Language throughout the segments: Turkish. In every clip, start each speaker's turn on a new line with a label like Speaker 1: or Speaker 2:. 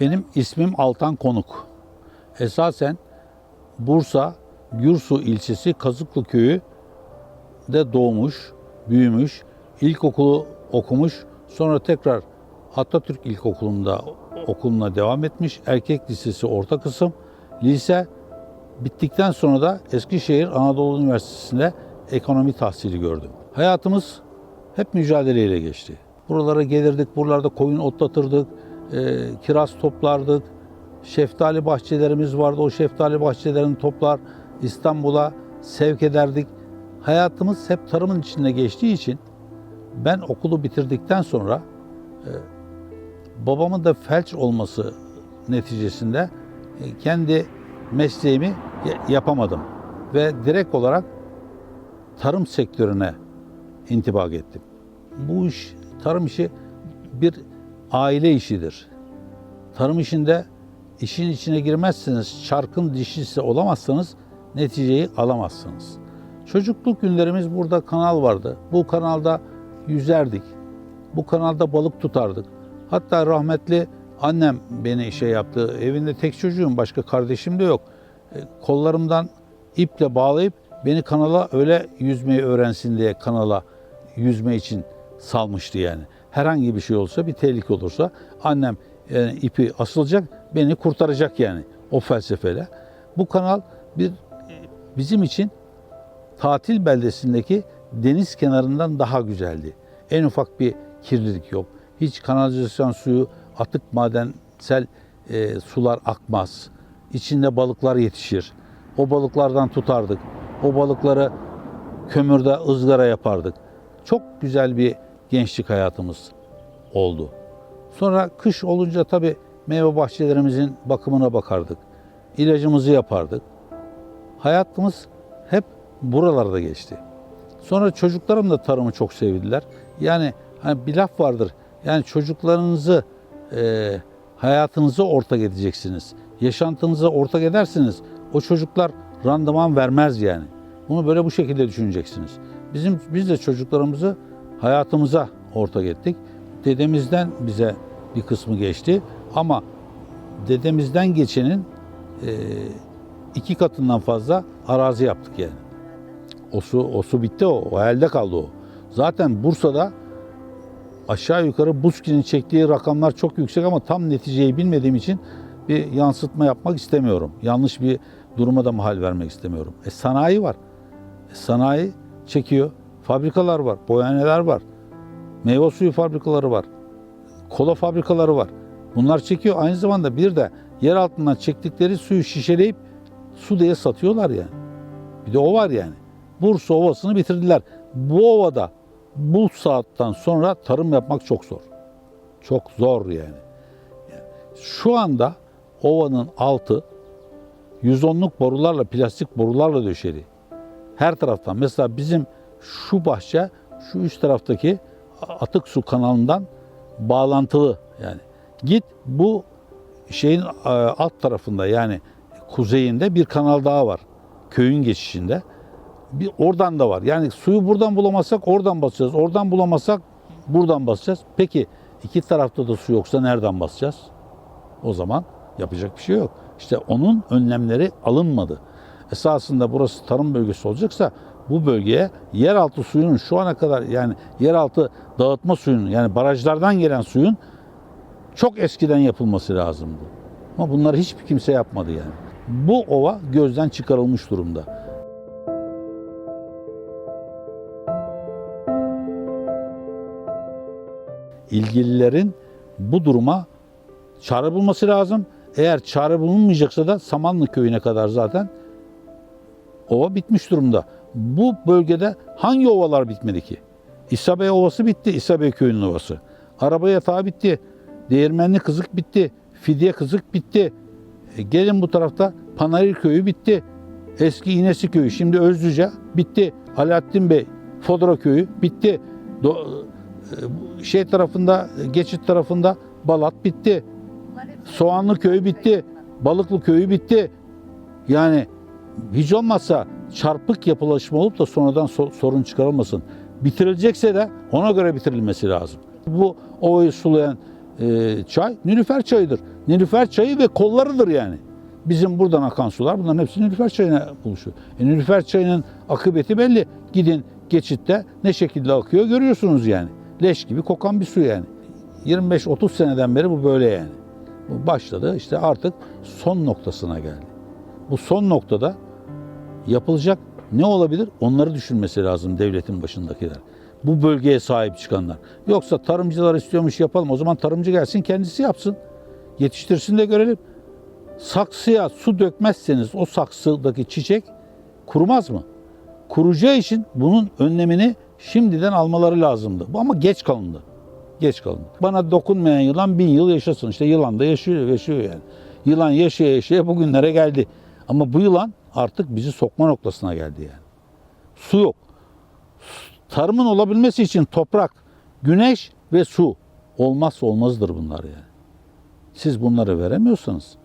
Speaker 1: Benim ismim Altan Konuk. Esasen Bursa Gürsu ilçesi Kazıklı köyü de doğmuş, büyümüş, ilkokulu okumuş, sonra tekrar Atatürk İlkokulu'nda okuluna devam etmiş. Erkek Lisesi orta kısım. Lise bittikten sonra da Eskişehir Anadolu Üniversitesi'nde ekonomi tahsili gördüm. Hayatımız hep mücadeleyle geçti. Buralara gelirdik, buralarda koyun otlatırdık, e, kiraz toplardık. Şeftali bahçelerimiz vardı. O şeftali bahçelerini toplar İstanbul'a sevk ederdik. Hayatımız hep tarımın içinde geçtiği için ben okulu bitirdikten sonra e, babamın da felç olması neticesinde e, kendi mesleğimi ya- yapamadım ve direkt olarak tarım sektörüne intibak ettim. Bu iş, tarım işi bir aile işidir. Tarım işinde işin içine girmezseniz, çarkın dişisi olamazsanız neticeyi alamazsınız. Çocukluk günlerimiz burada kanal vardı. Bu kanalda yüzerdik. Bu kanalda balık tutardık. Hatta rahmetli annem beni şey yaptı. Evinde tek çocuğum, başka kardeşim de yok. E, Kollarımdan iple bağlayıp beni kanala öyle yüzmeyi öğrensin diye kanala yüzme için salmıştı yani. Herhangi bir şey olsa, bir tehlike olursa annem yani ipi asılacak, beni kurtaracak yani o felsefeyle. Bu kanal bir bizim için tatil beldesindeki deniz kenarından daha güzeldi. En ufak bir kirlilik yok. Hiç kanalizasyon suyu, atık madensel e, sular akmaz. İçinde balıklar yetişir. O balıklardan tutardık. O balıkları kömürde ızgara yapardık. Çok güzel bir gençlik hayatımız oldu. Sonra kış olunca tabii meyve bahçelerimizin bakımına bakardık. İlacımızı yapardık. Hayatımız hep buralarda geçti. Sonra çocuklarım da tarımı çok sevdiler. Yani hani bir laf vardır. Yani çocuklarınızı e, hayatınıza ortak edeceksiniz. Yaşantınıza ortak edersiniz. O çocuklar randıman vermez yani. Bunu böyle bu şekilde düşüneceksiniz. Bizim biz de çocuklarımızı hayatımıza ortak ettik. Dedemizden bize bir kısmı geçti ama dedemizden geçenin iki katından fazla arazi yaptık yani. O su, o su bitti o, o elde kaldı o. Zaten Bursa'da aşağı yukarı Buzki'nin çektiği rakamlar çok yüksek ama tam neticeyi bilmediğim için bir yansıtma yapmak istemiyorum. Yanlış bir duruma da mahal vermek istemiyorum. E sanayi var. E, sanayi çekiyor. Fabrikalar var, boyaneler var. Meyve suyu fabrikaları var. Kola fabrikaları var. Bunlar çekiyor. Aynı zamanda bir de yer altından çektikleri suyu şişeleyip su diye satıyorlar yani. Bir de o var yani. Bursa Ovası'nı bitirdiler. Bu ovada bu saatten sonra tarım yapmak çok zor. Çok zor yani. Şu anda ovanın altı 110'luk borularla, plastik borularla döşeli. Her taraftan. Mesela bizim şu bahçe şu üst taraftaki atık su kanalından bağlantılı yani. Git bu şeyin e, alt tarafında yani kuzeyinde bir kanal daha var. Köyün geçişinde. Bir oradan da var. Yani suyu buradan bulamazsak oradan basacağız. Oradan bulamazsak buradan basacağız. Peki iki tarafta da su yoksa nereden basacağız? O zaman yapacak bir şey yok. İşte onun önlemleri alınmadı. Esasında burası tarım bölgesi olacaksa bu bölgeye yeraltı suyunun şu ana kadar yani yeraltı dağıtma suyunun yani barajlardan gelen suyun çok eskiden yapılması lazımdı. Ama bunları hiçbir kimse yapmadı yani. Bu ova gözden çıkarılmış durumda. ilgililerin bu duruma çare bulması lazım. Eğer çare bulunmayacaksa da Samanlı köyüne kadar zaten ova bitmiş durumda. Bu bölgede hangi ovalar bitmedi ki? İsabey Ovası bitti, İsabey köyünün ovası. Araba yatağı bitti, Değirmenli Kızık bitti, Fidye Kızık bitti. E, gelin bu tarafta Panayır Köyü bitti. Eski İnesi Köyü, şimdi Özlüce bitti. Alaaddin Bey, Fodra Köyü bitti. Do- e, şey tarafında, geçit tarafında Balat bitti. Soğanlı Köyü bitti. Balıklı Köyü bitti. Yani hiç olmazsa çarpık yapılaşma olup da sonradan so- sorun çıkarılmasın. Bitirilecekse de ona göre bitirilmesi lazım. Bu ovayı sulayan e, çay Nilüfer çayıdır. Nilüfer çayı ve kollarıdır yani. Bizim buradan akan sular bunların hepsi Nilüfer çayına buluşuyor. E, Nilüfer çayının akıbeti belli. Gidin geçitte ne şekilde akıyor görüyorsunuz yani. Leş gibi kokan bir su yani. 25-30 seneden beri bu böyle yani. Bu başladı işte artık son noktasına geldi. Bu son noktada yapılacak ne olabilir? Onları düşünmesi lazım devletin başındakiler. Bu bölgeye sahip çıkanlar. Yoksa tarımcılar istiyormuş yapalım. O zaman tarımcı gelsin kendisi yapsın. Yetiştirsin de görelim. Saksıya su dökmezseniz o saksıdaki çiçek kurumaz mı? Kuracağı için bunun önlemini şimdiden almaları lazımdı. Bu ama geç kalındı. Geç kalındı. Bana dokunmayan yılan bin yıl yaşasın. İşte yılan da yaşıyor, yaşıyor yani. Yılan yaşaya yaşaya bugünlere geldi. Ama bu yılan artık bizi sokma noktasına geldi yani. Su yok. Tarımın olabilmesi için toprak, güneş ve su olmazsa olmazdır bunlar yani. Siz bunları veremiyorsanız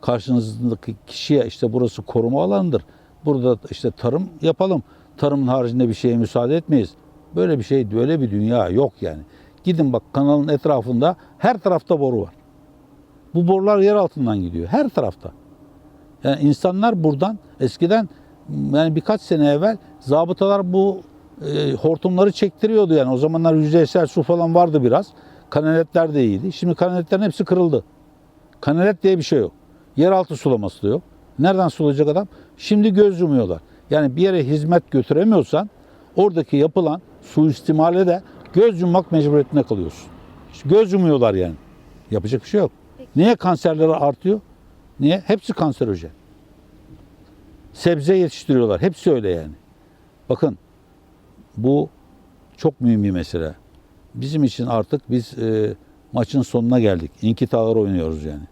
Speaker 1: karşınızdaki kişiye işte burası koruma alanıdır. Burada işte tarım yapalım. Tarımın haricinde bir şeye müsaade etmeyiz. Böyle bir şey, böyle bir dünya yok yani. Gidin bak kanalın etrafında her tarafta boru var. Bu borular yer altından gidiyor. Her tarafta. Yani insanlar buradan eskiden yani birkaç sene evvel zabıtalar bu e, hortumları çektiriyordu yani. O zamanlar yüzeysel su falan vardı biraz. Kanaletler de iyiydi. Şimdi kanaletlerin hepsi kırıldı. Kanalet diye bir şey yok. Yeraltı sulaması da yok. Nereden sulayacak adam? Şimdi göz yumuyorlar. Yani bir yere hizmet götüremiyorsan oradaki yapılan suistimale de göz yummak mecburiyetinde kalıyorsun. İşte göz yumuyorlar yani. Yapacak bir şey yok. Niye kanserleri artıyor? Niye? Hepsi kanserojen. Sebze yetiştiriyorlar. Hepsi öyle yani. Bakın bu çok mühim bir mesele. Bizim için artık biz e, maçın sonuna geldik. İnkitalar oynuyoruz yani.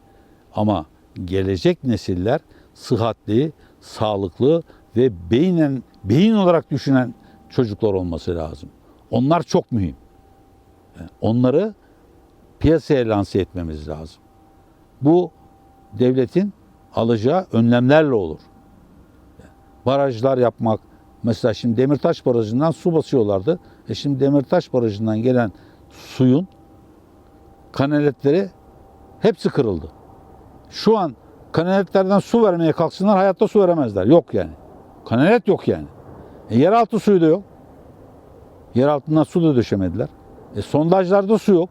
Speaker 1: Ama gelecek nesiller sıhhatli, sağlıklı ve beynen beyin olarak düşünen çocuklar olması lazım. Onlar çok mühim. Onları piyasaya lanse etmemiz lazım. Bu devletin alacağı önlemlerle olur. Barajlar yapmak, mesela şimdi Demirtaş Barajı'ndan su basıyorlardı. E şimdi Demirtaş Barajı'ndan gelen suyun kanaletleri hepsi kırıldı. Şu an kanaletlerden su vermeye kalksınlar hayatta su veremezler. Yok yani. Kanalet yok yani. E, yeraltı suyu da yok. Yer altından su da döşemediler. E, sondajlarda su yok.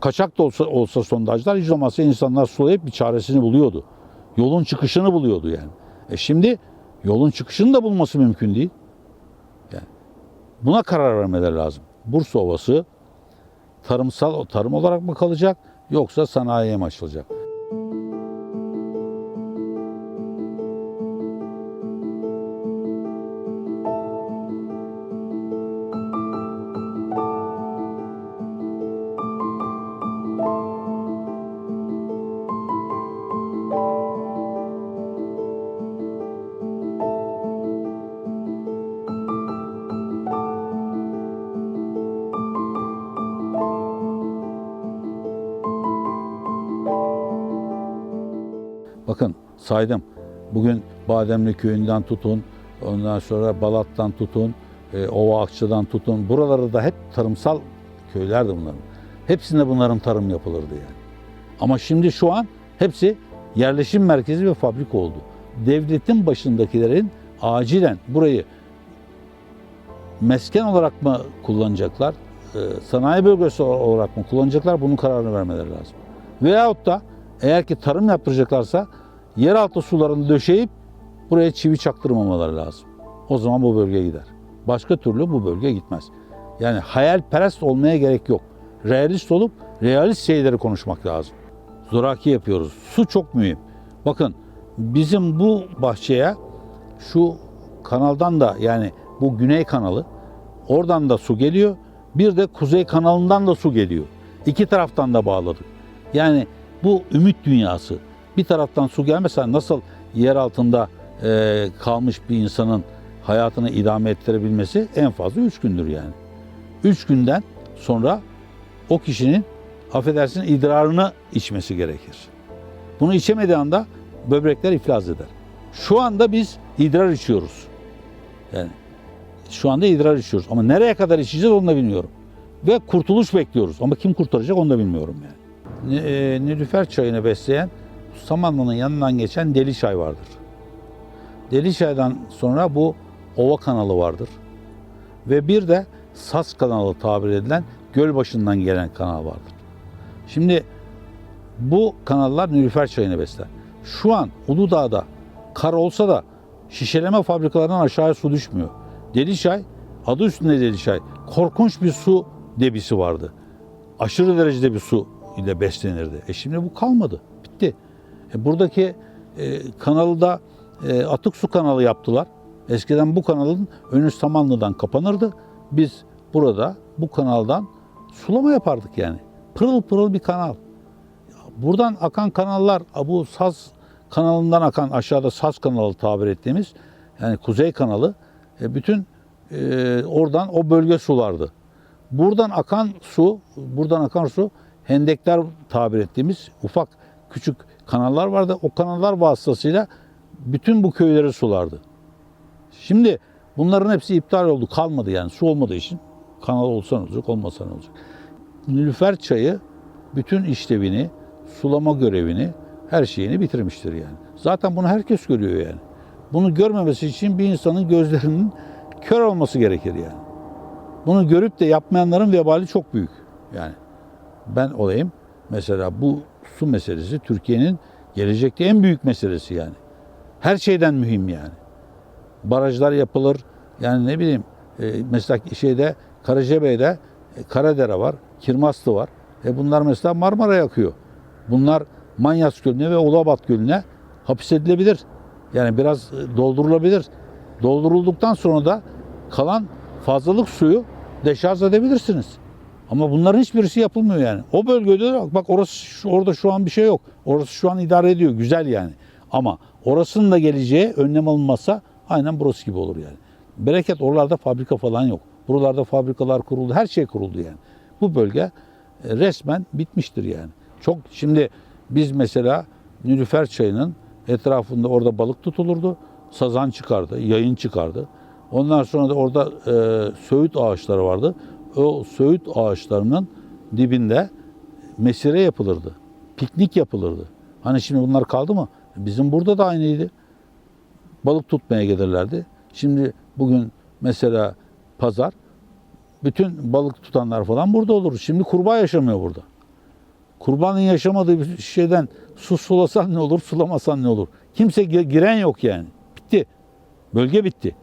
Speaker 1: Kaçak da olsa, olsa sondajlar hiç olmazsa insanlar sulayıp bir çaresini buluyordu. Yolun çıkışını buluyordu yani. E şimdi yolun çıkışını da bulması mümkün değil. Yani buna karar vermeleri lazım. Bursa Ovası tarımsal tarım olarak mı kalacak yoksa sanayiye mi açılacak? Saydım. Bugün Bademli köyünden tutun, ondan sonra Balat'tan tutun, e, Ova Akçı'dan tutun. Buraları da hep tarımsal köylerdi bunların. Hepsinde bunların tarım yapılırdı yani. Ama şimdi şu an hepsi yerleşim merkezi ve fabrika oldu. Devletin başındakilerin acilen burayı mesken olarak mı kullanacaklar, e, sanayi bölgesi olarak mı kullanacaklar bunun kararını vermeleri lazım. Veyahut da eğer ki tarım yaptıracaklarsa yeraltı sularını döşeyip buraya çivi çaktırmamaları lazım. O zaman bu bölge gider. Başka türlü bu bölge gitmez. Yani hayalperest olmaya gerek yok. Realist olup realist şeyleri konuşmak lazım. Zoraki yapıyoruz. Su çok mühim. Bakın bizim bu bahçeye şu kanaldan da yani bu güney kanalı oradan da su geliyor. Bir de kuzey kanalından da su geliyor. İki taraftan da bağladık. Yani bu ümit dünyası. Bir taraftan su gelmese nasıl yer altında e, kalmış bir insanın hayatını idame ettirebilmesi en fazla üç gündür yani. Üç günden sonra o kişinin affedersin idrarını içmesi gerekir. Bunu içemediği anda böbrekler iflas eder. Şu anda biz idrar içiyoruz. Yani şu anda idrar içiyoruz ama nereye kadar içeceğiz onu da bilmiyorum. ve kurtuluş bekliyoruz. Ama kim kurtaracak onu da bilmiyorum yani. Ni- e, Nilüfer çayını besleyen Samanlı'nın yanından geçen Deli Çay vardır. Deli Çay'dan sonra bu Ova kanalı vardır. Ve bir de Sas kanalı tabir edilen Gölbaşı'ndan gelen kanal vardır. Şimdi bu kanallar Nilüfer çayını besler. Şu an Uludağ'da kar olsa da şişeleme fabrikalarından aşağıya su düşmüyor. Deli çay, adı üstünde deli çay. Korkunç bir su debisi vardı. Aşırı derecede bir su ile beslenirdi. E şimdi bu kalmadı. E buradaki e, kanalı da e, atık su kanalı yaptılar. Eskiden bu kanalın önü Samanlı'dan kapanırdı. Biz burada bu kanaldan sulama yapardık yani. Pırıl pırıl bir kanal. Buradan akan kanallar bu Saz kanalından akan aşağıda Saz kanalı tabir ettiğimiz yani Kuzey kanalı e, bütün oradan o bölge sulardı. Buradan akan su, buradan akan su hendekler tabir ettiğimiz ufak küçük kanallar vardı. O kanallar vasıtasıyla bütün bu köyleri sulardı. Şimdi bunların hepsi iptal oldu. Kalmadı yani su olmadığı için. Kanal olsa ne olacak, olmasa ne olacak. Nilüfer çayı bütün işlevini, sulama görevini, her şeyini bitirmiştir yani. Zaten bunu herkes görüyor yani. Bunu görmemesi için bir insanın gözlerinin kör olması gerekir yani. Bunu görüp de yapmayanların vebali çok büyük. Yani ben olayım mesela bu su meselesi Türkiye'nin gelecekte en büyük meselesi yani. Her şeyden mühim yani. Barajlar yapılır. Yani ne bileyim e, mesela şeyde Karacabey'de e, Karadere var, Kirmaslı var. E bunlar mesela Marmara'ya akıyor. Bunlar Manyas Gölü'ne ve Ulabat Gölü'ne hapis edilebilir. Yani biraz e, doldurulabilir. Doldurulduktan sonra da kalan fazlalık suyu deşarj edebilirsiniz. Ama bunların hiçbirisi yapılmıyor yani. O bölgede de bak orası orada şu an bir şey yok. Orası şu an idare ediyor. Güzel yani. Ama orasının da geleceği önlem alınmazsa aynen burası gibi olur yani. Bereket oralarda fabrika falan yok. Buralarda fabrikalar kuruldu. Her şey kuruldu yani. Bu bölge e, resmen bitmiştir yani. Çok şimdi biz mesela Nilüfer çayının etrafında orada balık tutulurdu. Sazan çıkardı, yayın çıkardı. Ondan sonra da orada e, söğüt ağaçları vardı. O söğüt ağaçlarının dibinde mesire yapılırdı. Piknik yapılırdı. Hani şimdi bunlar kaldı mı? Bizim burada da aynıydı. Balık tutmaya gelirlerdi. Şimdi bugün mesela pazar bütün balık tutanlar falan burada olur. Şimdi kurbağa yaşamıyor burada. Kurbanın yaşamadığı bir şeyden su sulasan ne olur, sulamasan ne olur? Kimse gi- giren yok yani. Bitti. Bölge bitti.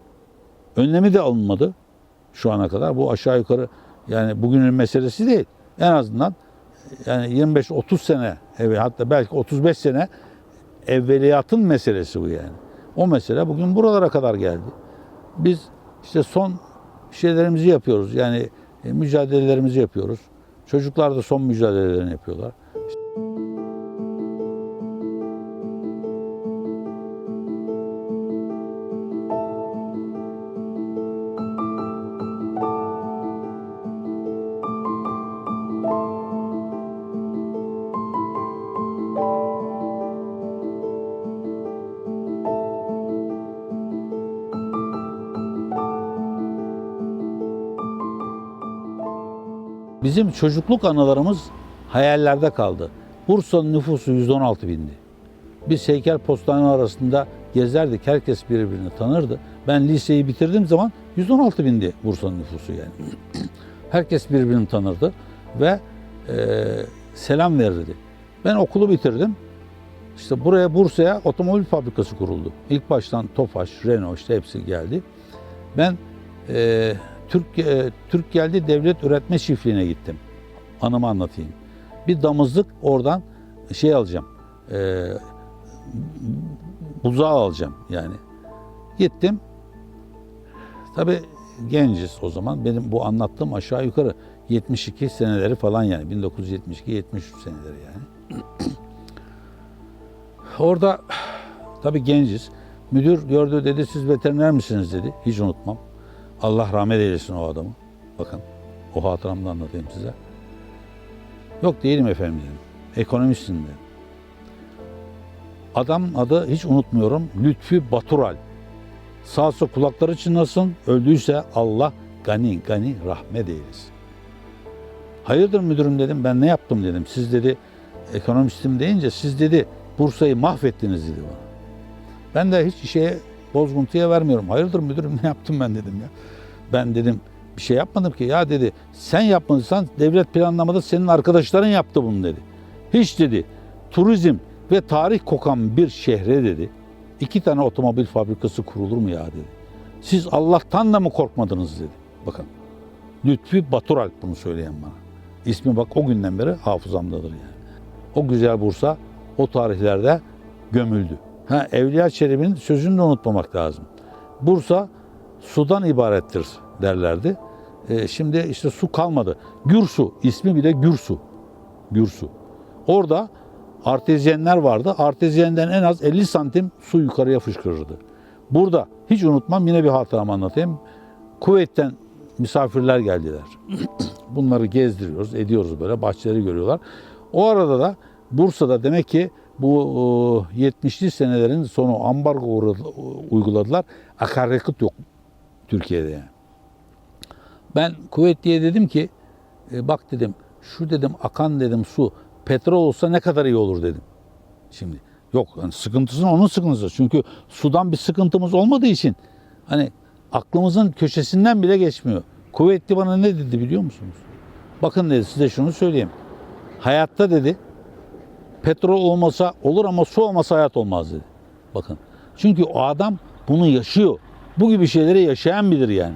Speaker 1: Önlemi de alınmadı şu ana kadar. Bu aşağı yukarı yani bugünün meselesi değil. En azından yani 25-30 sene evet hatta belki 35 sene evveliyatın meselesi bu yani. O mesele bugün buralara kadar geldi. Biz işte son şeylerimizi yapıyoruz. Yani e, mücadelelerimizi yapıyoruz. Çocuklar da son mücadelelerini yapıyorlar. Bizim çocukluk anılarımız hayallerde kaldı. Bursa'nın nüfusu 116 bindi. Biz heykel postane arasında gezerdik. Herkes birbirini tanırdı. Ben liseyi bitirdiğim zaman 116 bindi Bursa'nın nüfusu yani. Herkes birbirini tanırdı ve e, selam verirdi. Ben okulu bitirdim. İşte buraya Bursa'ya otomobil fabrikası kuruldu. İlk baştan Tofaş, Renault işte hepsi geldi. Ben e, Türk e, Türk geldi devlet üretme çiftliğine gittim. Anımı anlatayım. Bir damızlık oradan şey alacağım. E, buzağı alacağım yani. Gittim. Tabii genciz o zaman. Benim bu anlattığım aşağı yukarı 72 seneleri falan yani. 1972-73 seneleri yani. Orada tabii genciz. Müdür gördü dedi siz veteriner misiniz dedi. Hiç unutmam. Allah rahmet eylesin o adamı. Bakın o hatıramı da anlatayım size. Yok değilim efendim dedim. Ekonomistim dedim. Adam adı hiç unutmuyorum. Lütfi Batural. Sağ olsa kulakları çınlasın. Öldüyse Allah gani gani rahmet eylesin. Hayırdır müdürüm dedim ben ne yaptım dedim. Siz dedi ekonomistim deyince siz dedi Bursa'yı mahvettiniz dedi bana. Ben de hiç şeye bozguntuya vermiyorum. Hayırdır müdürüm ne yaptım ben dedim ya. Ben dedim bir şey yapmadım ki. Ya dedi sen yapmadıysan devlet planlamada senin arkadaşların yaptı bunu dedi. Hiç dedi turizm ve tarih kokan bir şehre dedi. iki tane otomobil fabrikası kurulur mu ya dedi. Siz Allah'tan da mı korkmadınız dedi. Bakın Lütfi Baturalp bunu söyleyen bana. İsmi bak o günden beri hafızamdadır yani. O güzel Bursa o tarihlerde gömüldü. Ha, Evliya Çelebi'nin sözünü de unutmamak lazım. Bursa sudan ibarettir derlerdi. Ee, şimdi işte su kalmadı. Gürsu, ismi bile Gürsu. Gürsu. Orada artezyenler vardı. Artezyenden en az 50 santim su yukarıya fışkırırdı. Burada hiç unutmam yine bir hatıramı anlatayım. Kuveyt'ten misafirler geldiler. Bunları gezdiriyoruz, ediyoruz böyle bahçeleri görüyorlar. O arada da Bursa'da demek ki bu e, 70'li senelerin sonu ambargo uyguladılar. Akaryakıt yok Türkiye'de. Ben Kuveytli'ye dedim ki e, bak dedim şu dedim akan dedim su petrol olsa ne kadar iyi olur dedim. Şimdi yok yani sıkıntısını onun sıkıntısı. Çünkü sudan bir sıkıntımız olmadığı için hani aklımızın köşesinden bile geçmiyor. Kuvvetli bana ne dedi biliyor musunuz? Bakın dedi size şunu söyleyeyim. Hayatta dedi petrol olmasa olur ama su olmasa hayat olmaz dedi. Bakın. Çünkü o adam bunu yaşıyor. Bu gibi şeyleri yaşayan bilir yani.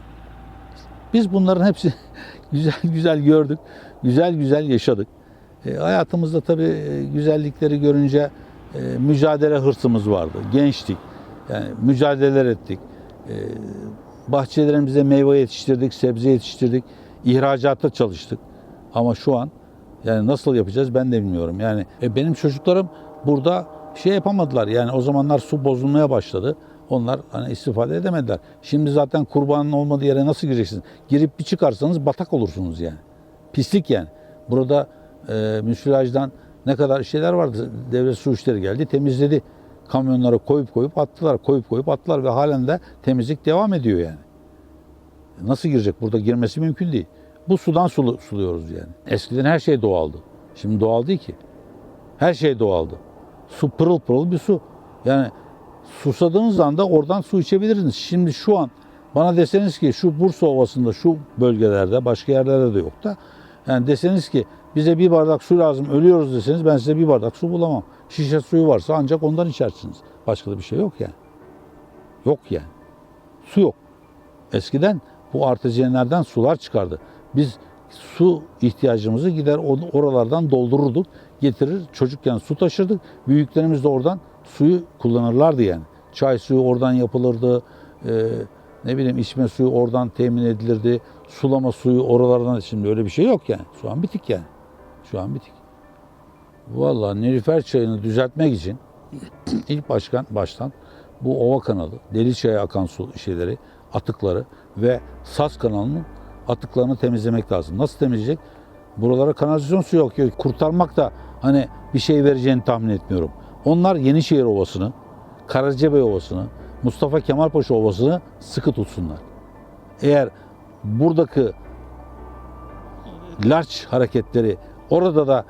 Speaker 1: Biz bunların hepsini güzel güzel gördük. Güzel güzel yaşadık. E, hayatımızda tabii e, güzellikleri görünce e, mücadele hırsımız vardı. Gençtik. Yani mücadeleler ettik. E, bahçelerimize meyve yetiştirdik, sebze yetiştirdik. İhracatta çalıştık. Ama şu an yani nasıl yapacağız ben de bilmiyorum. Yani e, benim çocuklarım burada şey yapamadılar. Yani o zamanlar su bozulmaya başladı. Onlar hani istifade edemediler. Şimdi zaten kurbanın olmadığı yere nasıl gireceksiniz? Girip bir çıkarsanız batak olursunuz yani. Pislik yani. Burada e, müsilajdan ne kadar şeyler vardı. Devlet su işleri geldi temizledi. Kamyonlara koyup koyup attılar, koyup koyup attılar ve halen de temizlik devam ediyor yani. Nasıl girecek? Burada girmesi mümkün değil. Bu sudan sulu, suluyoruz yani. Eskiden her şey doğaldı. Şimdi doğal değil ki. Her şey doğaldı. Su pırıl pırıl bir su. Yani susadığınız anda oradan su içebilirsiniz. Şimdi şu an bana deseniz ki şu Bursa Ovası'nda şu bölgelerde başka yerlerde de yok da yani deseniz ki bize bir bardak su lazım ölüyoruz deseniz ben size bir bardak su bulamam. Şişe suyu varsa ancak ondan içersiniz. Başka da bir şey yok yani. Yok yani. Su yok. Eskiden bu artezyenlerden sular çıkardı. Biz su ihtiyacımızı gider oralardan doldururduk, getirir. Çocukken su taşırdık. Büyüklerimiz de oradan suyu kullanırlardı yani. Çay suyu oradan yapılırdı. Ee, ne bileyim içme suyu oradan temin edilirdi. Sulama suyu oralardan şimdi öyle bir şey yok yani. Şu an bitik yani. Şu an bitik. Vallahi Nilüfer çayını düzeltmek için ilk başkan baştan bu ova kanalı, Deliçay'a akan su şeyleri, atıkları ve Saz kanalının atıklarını temizlemek lazım. Nasıl temizleyecek? Buralara kanalizasyon suyu akıyor. Kurtarmak da hani bir şey vereceğini tahmin etmiyorum. Onlar Yenişehir Ovası'nı, Karacabey Ovası'nı, Mustafa Kemalpaşa Ovası'nı sıkı tutsunlar. Eğer buradaki large hareketleri orada da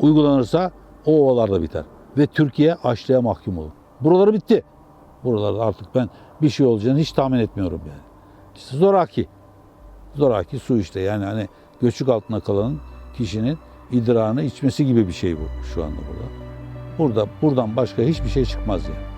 Speaker 1: uygulanırsa o ovalar da biter. Ve Türkiye açlığa mahkum olur. Buraları bitti. Buralarda artık ben bir şey olacağını hiç tahmin etmiyorum yani. İşte zoraki. Zoraki su işte yani hani göçük altına kalan kişinin idrarını içmesi gibi bir şey bu şu anda burada. Burada buradan başka hiçbir şey çıkmaz yani.